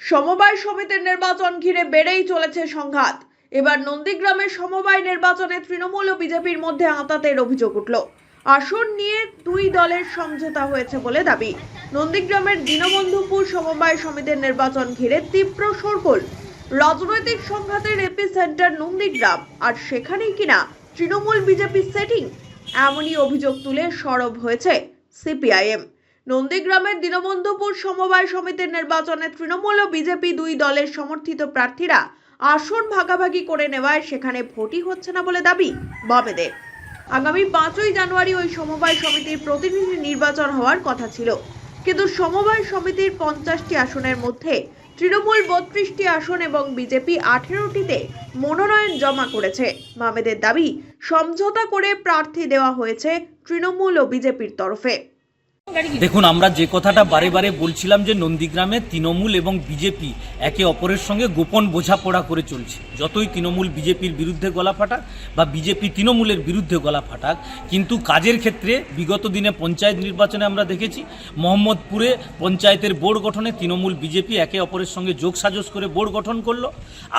সমবায় সমিতির নির্বাচন ঘিরে বেড়েই চলেছে সংঘাত। এবার নন্দীগ্রামের সমবায় নির্বাচনে তৃণমূল ও বিজেপির মধ্যে আঁতাতের অভিযোগ উঠল। আসন নিয়ে দুই দলের সমঝোতা হয়েছে বলে দাবি। নন্দীগ্রামের দীনবন্ধুপুর সমবায় সমিতির নির্বাচন ঘিরে তীব্র শোরগোল। রাজনৈতিক সংঘাতের এপি সেন্টার নন্দীগ্রাম। আর সেখানেই কিনা তৃণমূল বিজেপি সেটিং? এমনই অভিযোগ তুলে সরব হয়েছে সিপিআইএম। নন্দীগ্রামের দীনবন্ধুপুর সমবায় সমিতির নির্বাচনে তৃণমূল ও বিজেপি দুই দলের সমর্থিত প্রার্থীরা আসন ভাগাভাগি করে নেওয়ায় সেখানে ভোটই হচ্ছে না বলে দাবি বামেদের। আগামী পাঁচই জানুয়ারি ওই সমবায় সমিতির প্রতিনিধি নির্বাচন হওয়ার কথা ছিল। কিন্তু সমবায় সমিতির পঞ্চাশটি আসনের মধ্যে তৃণমূল বত্রিশটি আসন এবং বিজেপি আঠেরোটিতে মনোনয়ন জমা করেছে। বামেদের দাবি, সমঝোতা করে প্রার্থী দেওয়া হয়েছে তৃণমূল ও বিজেপির তরফে। দেখুন, আমরা যে কথাটা বারে বারে বলছিলাম যে নন্দীগ্রামে তৃণমূল এবং বিজেপি একে অপরের সঙ্গে গোপন বোঝাপড়া করে চলছে। যতই তৃণমূল বিজেপির বিরুদ্ধে গলা ফাটাক বা বিজেপি তৃণমূলের বিরুদ্ধে গলা ফাটাক, কিন্তু কাজের ক্ষেত্রে বিগত দিনে পঞ্চায়েত নির্বাচনে আমরা দেখেছি, মোহাম্মদপুরে পঞ্চায়েতের বোর্ড গঠনে তৃণমূল বিজেপি একে অপরের সঙ্গে যোগ সাজস করে বোর্ড গঠন করল।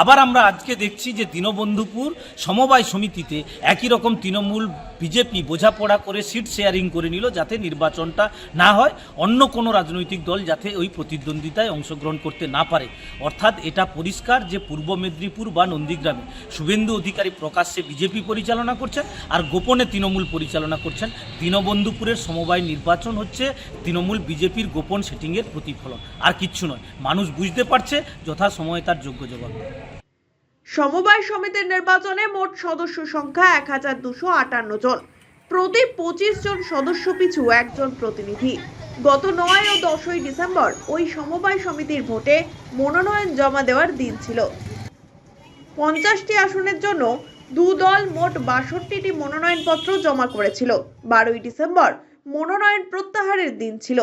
আবার আমরা আজকে দেখছি যে দীনবন্ধুপুর সমবায় সমিতিতে একই রকম তৃণমূল বিজেপি বোঝাপড়া করে সিট শেয়ারিং করে নিল যাতে নির্বাচনটা না হয়, অন্য কোনো রাজনৈতিক দল যাতে ওই প্রতিদ্বন্দ্বিতায় অংশগ্রহণ করতে না পারে। অর্থাৎ এটা পরিষ্কার যে পূর্ব মেদিনীপুর বা নন্দীগ্রামে শুভেন্দু অধিকারী প্রকাশ্যে বিজেপি পরিচালনা করছেন আর গোপনে তৃণমূল পরিচালনা করছেন। দীনবন্ধুপুরের সমবায় নির্বাচন হচ্ছে তৃণমূল বিজেপির গোপন সেটিংয়ের প্রতিফলন। আর কিচ্ছু নয়, মানুষ বুঝতে পারছে যথাসময়ে তার যোগ্য জবাব। সমবায় সমিতির নির্বাচনে মোট সদস্য সংখ্যা এক হাজার দুশো আটান্ন জন। প্রতি পঁচিশ জন সদস্য পিছু একজন প্রতিনিধি। গত নয় ও দশই ডিসেম্বর ওই সমবায় সমিতির ভোটে মনোনয়ন জমা দেওয়ার দিন ছিল। পঞ্চাশটি আসনের জন্য দু দল মোট বাষট্টিটি মনোনয়নপত্র জমা করেছিল। বারোই ডিসেম্বর মনোনয়ন প্রত্যাহারের দিন ছিল।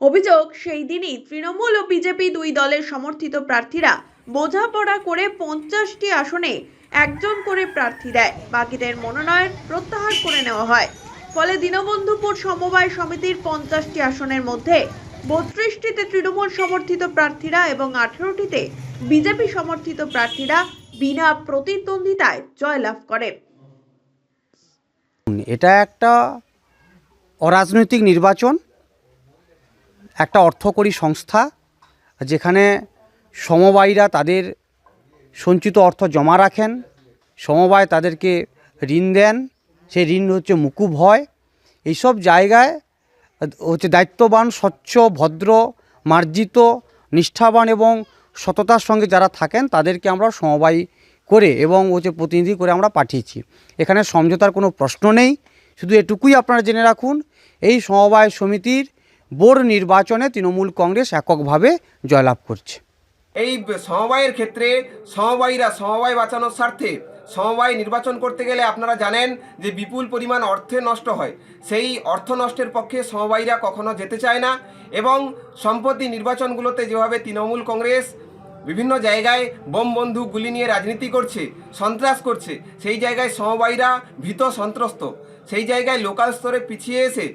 অভিযোগ, সেই দিনই তৃণমূল ও বিজেপি দুই দলের সমর্থিত প্রার্থীরা বোঝাপড়া করে পঞ্চাশটি আসনে একজন করে প্রার্থী দেয়। বাকিদের মনোনয়ন প্রত্যাহার করে নেওয়া হয়। ফলে দীনবন্ধুপুর সমবায় সমিতির পঞ্চাশটি আসনের মধ্যে বত্রিশটিতে তৃণমূল সমর্থিত প্রার্থীরা এবং আঠেরোটিতে বিজেপি সমর্থিত প্রার্থীরা বিনা প্রতিদ্বন্দ্বিতায় জয়লাভ করে। এটা একটা অরাজনৈতিক নির্বাচন, একটা অর্থকরী সংস্থা, যেখানে সমবায়ীরা তাদের সঞ্চিত অর্থ জমা রাখেন, সমবায় তাদেরকে ঋণ দেন, সেই ঋণ হচ্ছে মুকুব হয় এইসব জায়গায় হচ্ছে দায়িত্ববান, স্বচ্ছ, ভদ্র, মার্জিত, নিষ্ঠাবান এবং সততার সঙ্গে যারা থাকেন তাদেরকে আমরা সমবায় করে এবং হচ্ছে প্রতিনিধি করে আমরা পাঠিয়েছি। এখানে সমঝোতার কোনো প্রশ্ন নেই, শুধু এটুকুই আপনারা জেনে রাখুন, এই সমবায় সমিতির বোর্ড নির্বাচনে তৃণমূল কংগ্রেস এককভাবে জয়লাভ করছে। এই সমবায়ের ক্ষেত্রে সমবায়ীরা সমবায় বাঁচানোর স্বার্থে সমবায় নির্বাচন করতে গেলে আপনারা জানেন যে বিপুল পরিমাণ অর্থে নষ্ট হয়। সেই অর্থ নষ্টের পক্ষে সমবায়ীরা কখনো যেতে চায় না এবং সম্প্রতি নির্বাচনগুলোতে যেভাবে তৃণমূল কংগ্রেস বিভিন্ন জায়গায় বোম বন্ধু গুলি নিয়ে রাজনীতি করছে, সন্ত্রাস করছে, সেই জায়গায় সমবায়ীরা ভীত সন্ত্রস্ত। সেই জায়গায় লোকাল স্তরে পিছিয়ে এসে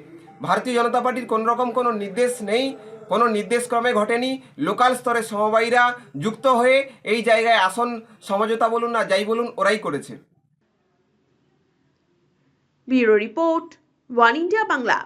ভারতীয় জনতা পার্টির কোনোরকম কোনো নির্দেশ নেই। কোনো নির্দেশক্রমে ঘটেনি। লোকাল স্তরে সমবায়ীরা যুক্ত হয়ে এই জায়গায় আসন সমঝোতা বলুন না যাই বলুন, ওরাই করেছে। Bureau report, One India Bangla.